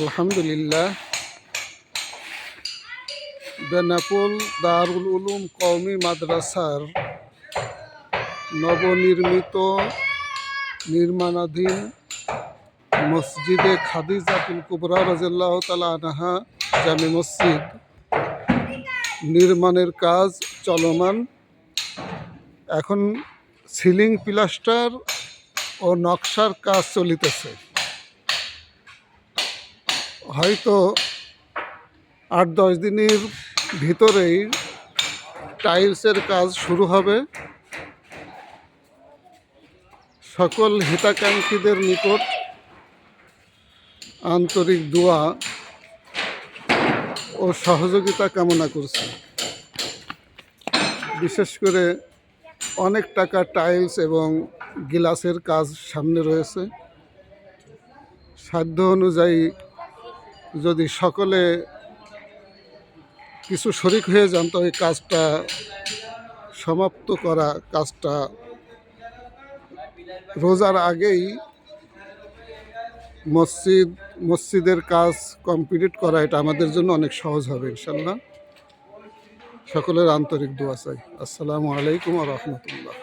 আলহামদুলিল্লাহ। বেনাপোল দারুল উলুম কওমি মাদ্রাসার নবনির্মিত নির্মাণাধীন মসজিদে খাদিজাতুল কুবরা রাজিল্লাহ তালা আনাহা জামে মসজিদ। নির্মাণের কাজ চলমান। এখন সিলিং প্লাস্টার ও নকশার কাজ চলিতেছে। হয়তো আট দশ দিনের ভিতরেই টাইলসের কাজ শুরু হবে। সকল হিতাকাঙ্ক্ষীদের নিকট আন্তরিক দোয়া ও সহযোগিতা কামনা করছি। বিশেষ করে অনেক টাকা টাইলস এবং গিলাসের কাজ সামনে রয়েছে। সাধ্য অনুযায়ী যদি সকলে কিছু শরিক হয়ে যান, তো কাজটা সমাপ্ত করা, কাজটা রোজার আগেই মসজিদ, মসজিদের কাজ কমপ্লিট করা, এটা আমাদের জন্য অনেক সহজ হবে ইনশাল্লাহ সকলের আন্তরিক দোয়া চাই। আসসালামু আলাইকুম রহমতুল্লাহ।